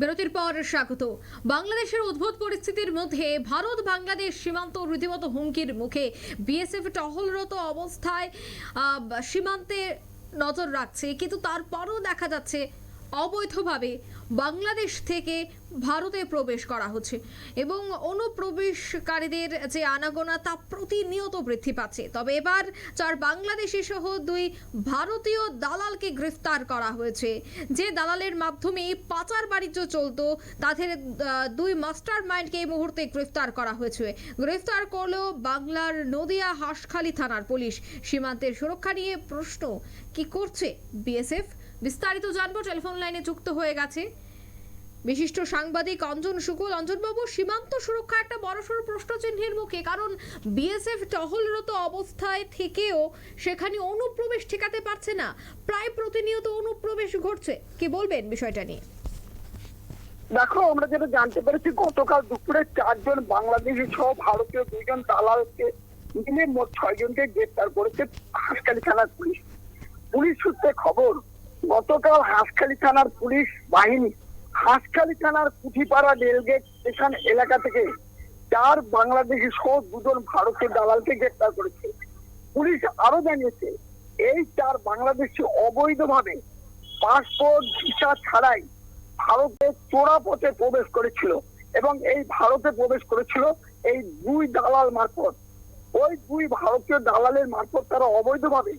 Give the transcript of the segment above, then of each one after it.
বিরতির পর স্বাগত। বাংলাদেশের উদ্ভূত পরিস্থিতির মধ্যে ভারত বাংলাদেশ সীমান্ত রীতিমত হুমকির মুখে বিএসএফ টহলরত অবস্থায় সীমান্তে নজর রাখছে। কিন্তু তারপরও দেখা যাচ্ছে অবৈধভাবে বাংলাদেশ থেকে ভারতে প্রবেশ করা হচ্ছে এবং অনুপ্রবেশকারীদের যে আনাগোনা তা প্রতিনিয়ত বৃদ্ধি পাচ্ছে। তবে এবার চার বাংলাদেশি সহ দুই ভারতীয় দালালকে গ্রেফতার করা হয়েছে। যে দালালের মাধ্যমে পাচার বাণিজ্য চলতো, তাদের দুই মাস্টার মাইন্ডকে এই মুহূর্তে গ্রেফতার করা হয়েছে। গ্রেফতার করল বাংলার নদিয়া হাঁসখালী থানার পুলিশ। সীমান্তের সুরক্ষা নিয়ে প্রশ্ন কি করছে বিএসএফ? বিস্তারিত জানব, টেলিফোন লাইনে যুক্ত হয়ে গেছে। বিশিষ্ট সাংবাদিক অঞ্জন শুকুল অঞ্জনবাবু, সীমান্ত সুরক্ষা একটা বড়সড় প্রশ্নচিহ্নের মুখে, কারণ বিএসএফ টহলরত অবস্থায় থেকেও সেখানে অনুপ্রবেশ ঠেকাতে পারছে না। প্রায় প্রতিনিয়ত অনুপ্রবেশ ঘটছে। কি বলবেন বিষয়টা নিয়ে? দেখো, আমরা যেটা জানতে পেরেছি, গতকাল দুপুরে চারজন বাংলাদেশি সহ ভারতীয় দুইজন দালালকে মিলে মোট ছয়জনকে গ্রেপ্তার করেছে হাঁসখালি থানার পুলিশ। পুলিশ সূত্রে খবর গতকাল হাঁসখালি থানার পুলিশ বাহিনী হাঁসখালি থানার কুঠিপাড়া রেলগেট স্টেশন এলাকা থেকে চার বাংলাদেশি সহ দুজন ভারতীয় দালালকে গ্রেপ্তার করেছে। পুলিশ আরও জানিয়েছে, এই চার বাংলাদেশি অবৈধভাবে পাসপোর্ট, ভিসা ছাড়াই ভারতে চোরা পথে প্রবেশ করেছিল এবং এই ভারতে প্রবেশ করেছিল এই দুই দালাল মারফত। ওই দুই ভারতীয় দালালের মারফত তারা অবৈধভাবে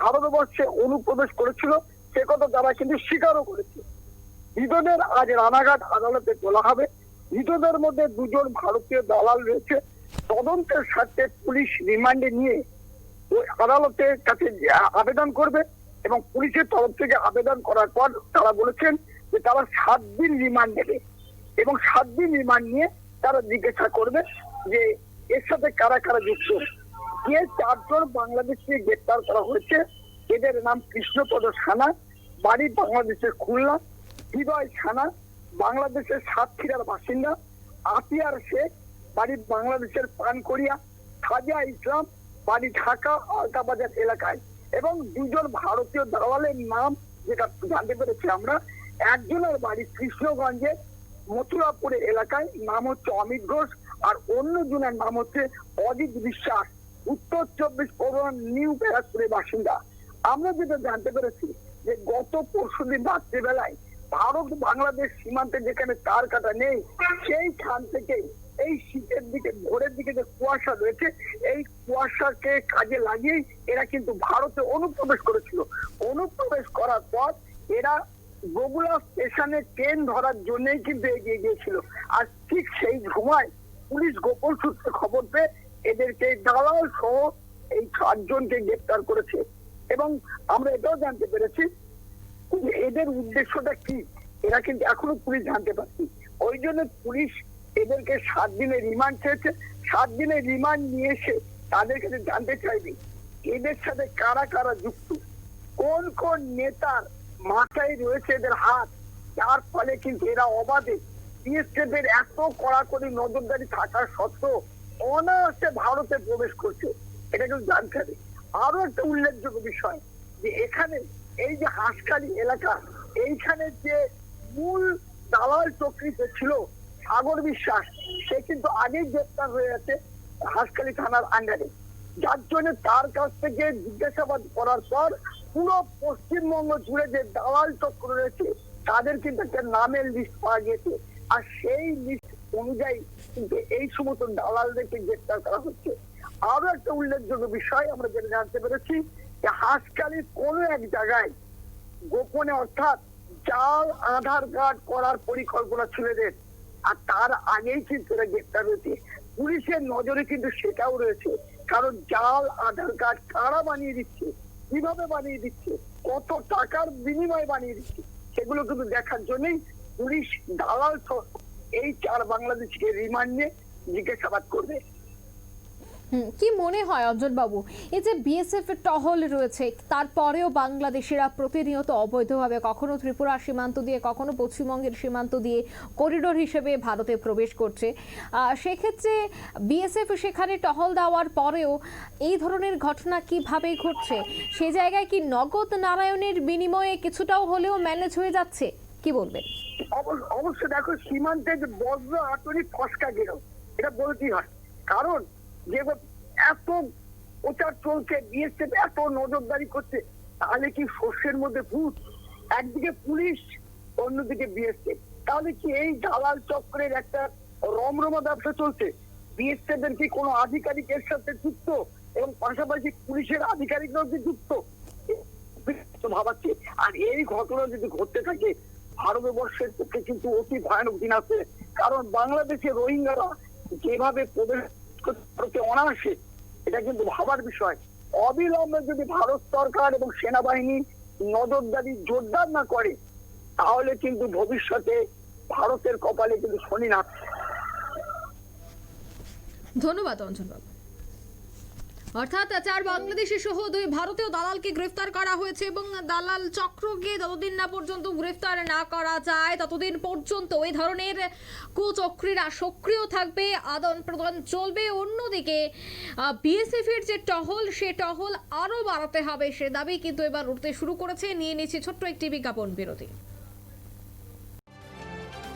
ভারতবর্ষে অনুপ্রবেশ করেছিল সে কথা তারা কিন্তু স্বীকারও করেছে। ধৃতদের আজ রানাঘাট আদালতে তোলা হবে। ধৃতদের মধ্যে দুজন ভারতীয় দালাল রয়েছে। তদন্তের স্বার্থে পুলিশ রিমান্ডে নিয়ে ওই আদালতের কাছে আবেদন করবে এবং পুলিশের তরফ থেকে আবেদন করার পর তারা বলেছেন যে তারা সাত দিন রিমান্ড নেবে এবং সাত দিন রিমান্ড নিয়ে তারা জিজ্ঞাসা করবে যে এর সাথে কারা কারা যুক্ত। যে চারজন বাংলাদেশকে গ্রেপ্তার করা হয়েছে। এদের নাম কৃষ্ণপদ সানা, বাড়ি বাংলাদেশের খুলনা হৃদয় সানা, বাংলাদেশের সাতক্ষীরার বাসিন্দা, আতিয়ার শেখ, বাড়ি বাংলাদেশের পানকড়িয়া, খাজা ইসলাম, বাড়ি ঢাকা, আলতাবাজার এলাকায়। এবং দুজন ভারতীয় দালালের নাম যেটা জানতে পেরেছি আমরা, একজনের বাড়ি কৃষ্ণগঞ্জে, মথুরাপুরে এলাকায়, নাম হচ্ছে অমিত ঘোষ, আর অন্যজনের নাম হচ্ছে অজিত বিশ্বাস, উত্তর চব্বিশ পরগনার নিউ ব্যারাকপুরের বাসিন্দা। আমরা যেটা জানতে পেরেছি যে গত পরশু দিন রাত্রিবেলায় ভারত বাংলাদেশ সীমান্তে যেখানে তার কাটা নেই, সেইখান থেকে এই শীতের দিকে, ভোরের দিকে যে কুয়াশা রয়েছে, এই কুয়াশাকে কাজে লাগিয়েই এরা কিন্তু ভারতে অনুপ্রবেশ করেছিল। অনুপ্রবেশ করার পর এরা বগুড়া স্টেশনে ট্রেন ধরার জন্যই কিন্তু এগিয়ে গিয়েছিল। আর ঠিক সেই সময় পুলিশ গোপন সূত্রে খবর পেয়ে এদেরকে দালাল সহ এই সাতজনকে গ্রেপ্তার করেছে। এবং আমরা এটাও জানতে পেরেছি এদের উদ্দেশ্যটা কি? এরা কিন্তু এখনও পুলিশ জানতে পারছি ওই জন্য পুলিশ এদেরকে সাত দিনের রিমান্ড চেয়েছে। সাত দিনের রিমান্ড নিয়ে এসে তাদের কাছে জানতে চাইবে, এদের সাথে কারা কারা যুক্ত? কোন কোন নেতার মাথায় রয়েছে এদের হাত? যার ফলে কিন্তু এরা অবাধে বিএসএফ এর এত কড়াকড়ি নজরদারি থাকার সত্ত্বেও অনায়াসে ভারতে প্রবেশ করছে। এটা কিন্তু জানতে হবে। আরও একটা উল্লেখযোগ্য বিষয়, যে এখানে এই যে হাঁসখালি এলাকা, এইখানে যে মূল দালাল চক্রিতে ছিল, সাগর বিশ্বাস, সে কিন্তু আগেই গ্রেপ্তার হয়ে আছে হাঁসখালি থানার আন্ডারে। যার জন্য তার কাছ থেকে জিজ্ঞাসাবাদ করার পর পুরো পশ্চিমবঙ্গ জুড়ে যে দালাল চক্র রয়েছে, তাদের কিন্তু একটা নামের লিস্ট পাওয়া গেছে আর সেই লিস্ট অনুযায়ী কিন্তু এই সমস্ত দালালদেরকে গ্রেপ্তার করা হচ্ছে। আরও একটা উল্লেখযোগ্য বিষয় আমরা যেটা জানতে পেরেছি, যে হাঁসখালির কোনো এক জায়গায় গোপনে অর্থাৎ জাল আধার কার্ড করার পরিকল্পনা ছিল এদের আর তার আগেই কিন্তু গ্রেপ্তার হয়েছে। পুলিশের নজরে কিন্তু সেটাও রয়েছে, কারণ জাল আধার কার্ড কারা বানিয়ে দিচ্ছে, কীভাবে বানিয়ে দিচ্ছে, কত টাকার বিনিময়ে বানিয়ে দিচ্ছে, সেগুলো কিন্তু দেখার জন্যই পুলিশ দালাল এই চার বাংলাদেশকে রিমান্ড জিজ্ঞাসাবাদ করবে। কি মনে হয় অঞ্জন বাবু এই যে বিএসএফ এর টহল রয়েছে, তারপরেও বাংলাদেশিরা প্রতিনিয়ত অবৈধভাবে কখনো ত্রিপুরা সীমান্ত দিয়ে, কখনো পশ্চিমবঙ্গের সীমান্ত দিয়ে করিডোর হিসেবে ভারতে প্রবেশ করছে। সেক্ষেত্রে বিএসএফ সেখানে টহল দেওয়ার পরেও এই ধরনের ঘটনা কীভাবে ঘটছে? সে জায়গায় কি নগদ নারায়ণের বিনিময়ে কিছুটাও হলেও ম্যানেজ হয়ে যাচ্ছে? কি বলবেন? অবশ্য- অবশ্য দেখো সীমান্তে বজ্র আটনি ফসকা গেল, এটা বলতেই হয়। কারণ যে এত প্রচার চলছে, বিএসএফ এত নজরদারি করছে, তাহলে কি শস্যের মধ্যে ভূত? একদিকে পুলিশ, অন্যদিকে বিএসএফ। তাহলে কি এই দালাল চক্রের একটা রমরমা ব্যবসা চলছে? বিএসএফ এর কি কোনো আধিকারিক এর সাথে যুক্ত এবং পাশাপাশি পুলিশের আধিকারিকরাও কি যুক্ত? ভাবাচ্ছে। আর এই ঘটনা যদি ঘটতে থাকে, ভারতবর্ষের পক্ষে কিন্তু অতি ভয়ানক দিন আছে। কারণ বাংলাদেশে রোহিঙ্গারা যেভাবে প্রবেশ করতে অনায়াসে, এটা কিন্তু ভাবার বিষয়। অবিলম্বে যদি ভারত সরকার এবং সেনাবাহিনী নজরদারি জোরদার না করে, তাহলে কিন্তু ভবিষ্যতে ভারতের কপালে কিন্তু শনি না। ধন্যবাদ অঞ্জনবাবু অর্থাৎ চার বাংলাদেশি সহ দুই ভারতীয় দালালকে গ্রেফতার করা হয়েছে এবং দালাল চক্রকে যতদিন না পর্যন্ত গ্রেফতার না করা যায়, ততদিন পর্যন্ত এই ধরনের কুচক্রীরা সক্রিয় থাকবে, আদান প্রদান চলবে। অন্যদিকে বিএসএফ এর যে টহল, সে টহল আরও বাড়াতে হবে সে দাবি কিন্তু এবার উঠতে শুরু করেছে। নিয়ে নিচ্ছে ছোট্ট একটি বিজ্ঞাপন বিরতি।